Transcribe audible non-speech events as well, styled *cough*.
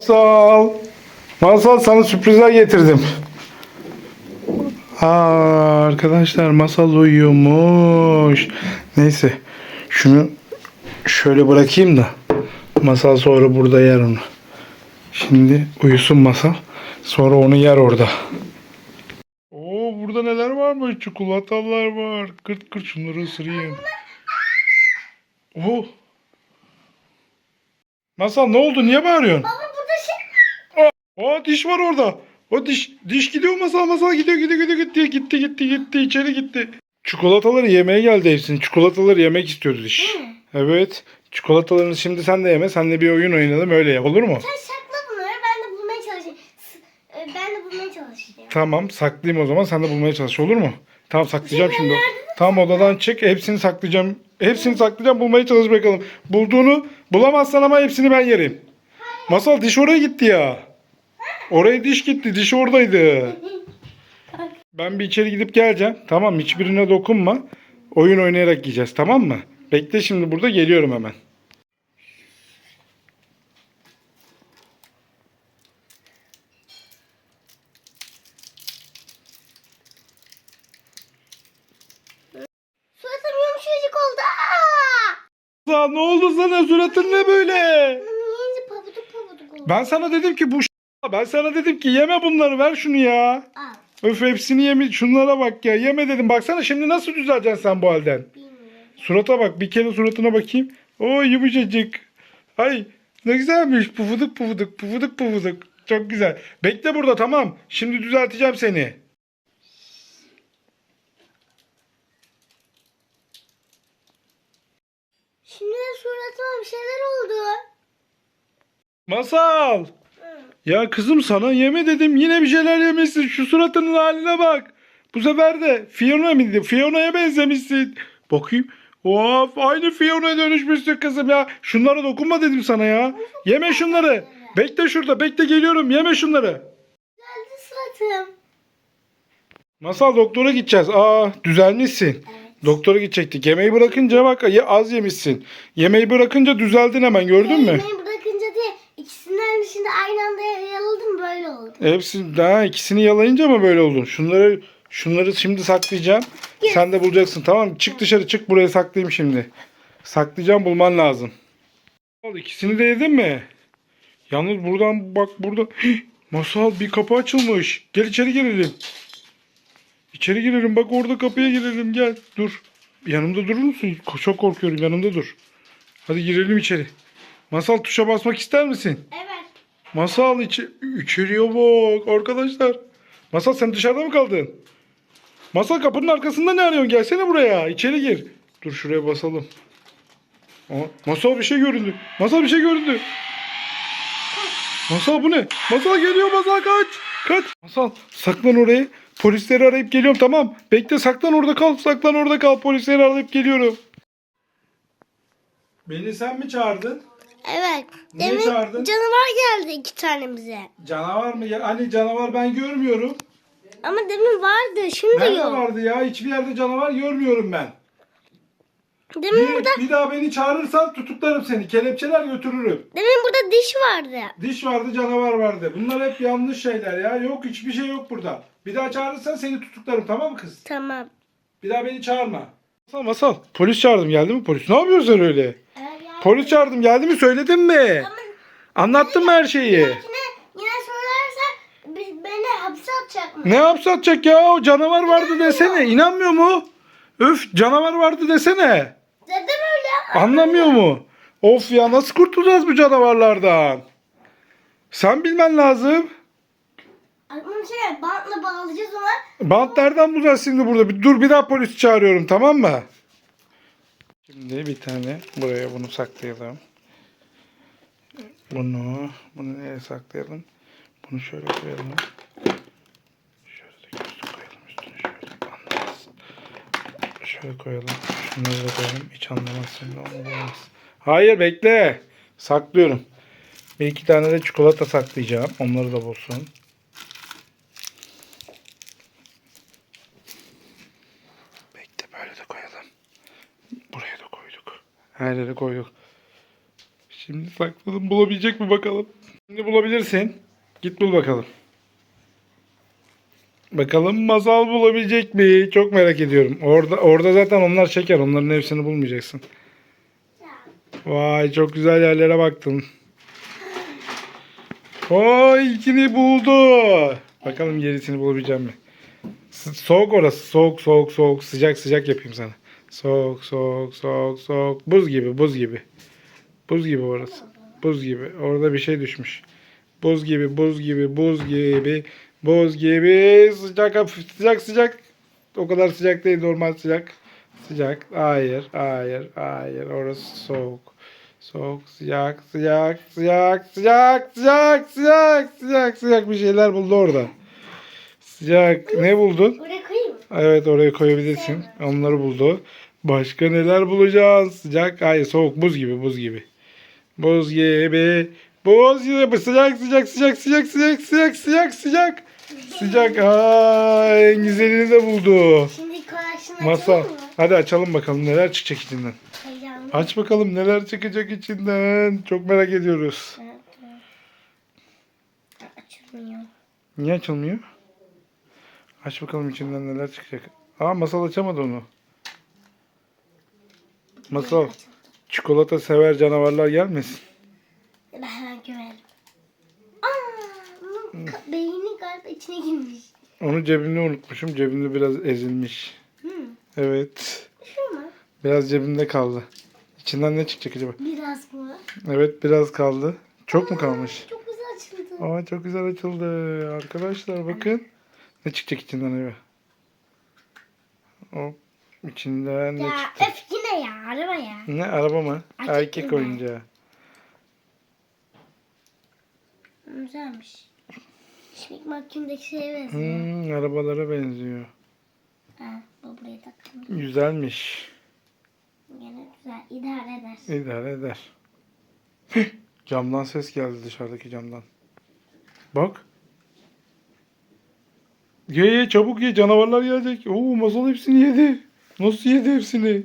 Masal. Masal sana sürprizler getirdim. Aa, arkadaşlar masal uyuyormuş. Neyse şunu şöyle bırakayım da masal sonra burada yer onu. Şimdi uyusun masal. Sonra onu yer orada. Oo burada neler varmış? Çikolatalar var. Kırt kırt şunları ısırayım. Oo. Masal ne oldu? Niye bağırıyorsun? Şey Aa diş var orada. O diş diş gidiyor masal masal gidiyor gidiyor gidiyor gitti gitti gitti gitti içeri gitti. Çikolataları yemeye geldi hepsini. Çikolataları yemek istiyordu diş. Evet. Çikolatalarını şimdi sen de yeme. Senle bir oyun oynayalım öyle yap. Olur mu? sen sakla bunları ben de bulmaya çalışayım. E, Ben de bulmaya çalışacağım. Tamam saklayayım o zaman. Sen de bulmaya çalış olur mu? Tamam saklayacağım şimdi. Tam odadan çık. Hepsini saklayacağım. Hepsini saklayacağım. Bulmaya çalış bakalım. Bulduğunu bulamazsan ama hepsini ben yerim. Masal diş oraya gitti ya. Oraya diş gitti. Diş oradaydı. *laughs* Ben bir içeri gidip geleceğim. Tamam hiçbirine dokunma. Oyun oynayarak yiyeceğiz tamam mı? Bekle şimdi burada geliyorum hemen. Suratım yumuşacık oldu. Aa! Lan ne oldu sana suratın ne böyle? Pabuduk pabuduk oldu. Ben sana dedim ki bu ben sana dedim ki yeme bunları ver şunu ya. Al. Öf hepsini yeme şunlara bak ya yeme dedim baksana şimdi nasıl düzeleceksin sen bu halden. Bilmiyorum. Surata bak bir kere suratına bakayım. Oo yumuşacık. Ay ne güzelmiş pufuduk pufuduk pufuduk pufuduk. Çok güzel. Bekle burada tamam. Şimdi düzelteceğim seni. Şimdi suratıma bir şeyler oldu. Masal. Ya kızım sana yeme dedim yine bir şeyler yemişsin. Şu suratının haline bak. Bu sefer de Fiona mıydı? Fiona'ya benzemişsin. Bakayım. Of aynı Fiona'ya dönüşmüşsün kızım ya. Şunlara dokunma dedim sana ya. Yeme şunları. Bekle şurada bekle geliyorum yeme şunları. Geldi suratım. Masal doktora gideceğiz. Aa düzelmişsin. Doktora gidecektik. Yemeği bırakınca bak ya az yemişsin. Yemeği bırakınca düzeldin hemen gördün mü? Yemeği şimdi aynı anda yaladım böyle oldu. Hepsi daha ikisini yalayınca mı böyle oldun? Şunları şunları şimdi saklayacağım. Yes. Sen de bulacaksın tamam mı? Çık dışarı çık buraya saklayayım şimdi. Saklayacağım bulman lazım. İkisini de yedin mi? Yalnız buradan bak burada Hih, masal bir kapı açılmış. Gel içeri girelim. İçeri girelim bak orada kapıya girelim gel. Dur. Yanımda durur musun? Çok korkuyorum yanımda dur. Hadi girelim içeri. Masal tuşa basmak ister misin? Evet. Masal içi, içeriye bak arkadaşlar. Masal sen dışarıda mı kaldın? Masal kapının arkasında ne arıyorsun? Gelsene buraya. İçeri gir. Dur şuraya basalım. Masal bir şey göründü. Masal bir şey göründü. Masal bu ne? Masal geliyor masal kaç. Kaç. Masal saklan oraya. Polisleri arayıp geliyorum tamam. Bekle saklan orada kal. Saklan orada kal. Polisleri arayıp geliyorum. Beni sen mi çağırdın? Evet. Niye Demin çağırdın? canavar geldi iki tane bize. Canavar mı? ya? Hani canavar ben görmüyorum. Ama demin vardı şimdi Nerede yok. vardı ya? Hiçbir yerde canavar görmüyorum ben. Demin Bir, burada bir daha beni çağırırsan tutuklarım seni. Kelepçeler götürürüm. demin burada diş vardı. Diş vardı, canavar vardı. Bunlar hep yanlış şeyler ya. Yok hiçbir şey yok burada. Bir daha çağırırsan seni tutuklarım tamam mı kız? Tamam. Bir daha beni çağırma. Masal masal. Polis çağırdım geldi mi polis? Ne yapıyorsun sen öyle? Polis çağırdım geldi mi söyledin mi? Anlattın mı her şeyi? Yine, yine söylersen biz, beni hapse atacak mı? Ne hapse atacak ya? O canavar vardı desene. İnanmıyor mu? Öf canavar vardı desene. Dedim öyle. Anlamıyor mu? Of ya nasıl kurtulacağız bu canavarlardan? Sen bilmen lazım. Aklıma şey bantla bağlayacağız ona. Bant nereden bulacağız şimdi burada? Bir dur bir daha polis çağırıyorum tamam mı? Şimdi bir tane buraya bunu saklayalım. Bunu bunu nereye saklayalım? Bunu şöyle koyalım. Şöyle koyalım üstüne şöyle anlamaz. Şöyle da koyalım. Hiç anlamazsın. Olmaz. Hayır bekle. Saklıyorum. Bir iki tane de çikolata saklayacağım. Onları da bulsun. Bekle böyle de koyalım. Buraya. Her yere koyduk. Şimdi sakladım bulabilecek mi bakalım. Şimdi bulabilirsin. Git bul bakalım. Bakalım masal bulabilecek mi? Çok merak ediyorum. Orada orada zaten onlar şeker. Onların hepsini bulmayacaksın. Vay çok güzel yerlere baktın. O ilkini buldu. Bakalım gerisini bulabileceğim mi? Soğuk orası. Soğuk soğuk soğuk. Sıcak sıcak yapayım sana. Soğuk soğuk soğuk soğuk. Buz gibi buz gibi. Buz gibi orası. Buz gibi. Orada bir şey düşmüş. Buz gibi buz gibi buz gibi. Buz gibi. Sıcak hafif sıcak sıcak. O kadar sıcak değil normal sıcak. Sıcak. Hayır, hayır, hayır. Orası soğuk. Soğuk, sıcak, sıcak, sıcak, sıcak, sıcak, sıcak, sıcak, sıcak bir şeyler buldu orada. Sıcak. Ne buldun? Evet oraya koyabilirsin. Onları buldu. Başka neler bulacağız? Sıcak, hayır soğuk, buz gibi, buz gibi. Buz gibi, buz gibi, sıcak, sıcak, sıcak, sıcak, sıcak, sıcak, sıcak, sıcak. Sıcak, aa en güzelini de buldu. Şimdi koleksiyonu Masal. açalım mı? Hadi açalım bakalım neler çıkacak içinden. Heyecanlı. Aç bakalım neler çıkacak içinden. Çok merak ediyoruz. Evet, evet. Açılmıyor. Niye açılmıyor? Aç bakalım içinden neler çıkacak. Aa masal açamadı onu. Masal. Çikolata sever canavarlar gelmesin. Ben hemen gömerim. Aa, beyni galiba içine girmiş. Onu cebimde unutmuşum. Cebimde biraz ezilmiş. Hmm. Evet. Şu mu? Biraz cebimde kaldı. İçinden ne çıkacak acaba? Biraz mı? Evet biraz kaldı. Çok mu kalmış? Çok güzel açıldı. Aa çok güzel açıldı. Arkadaşlar bakın. Ne çıkacak içinden acaba? Hop. İçinden ne Ya çıktı? öf yine ya araba ya. Ne araba mı? Erkek Erkek mi? oyuncağı. Güzelmiş. Şimdi mahkumdaki şeye benziyor. Hmm, arabalara benziyor. Ha, bu buraya taktım. Güzelmiş. Gene güzel. idare eder. İdare eder. Camdan ses geldi dışarıdaki camdan. Bak. Ye ye çabuk ye canavarlar gelecek. Oo masal hepsini yedi. Nasıl yedi hepsini?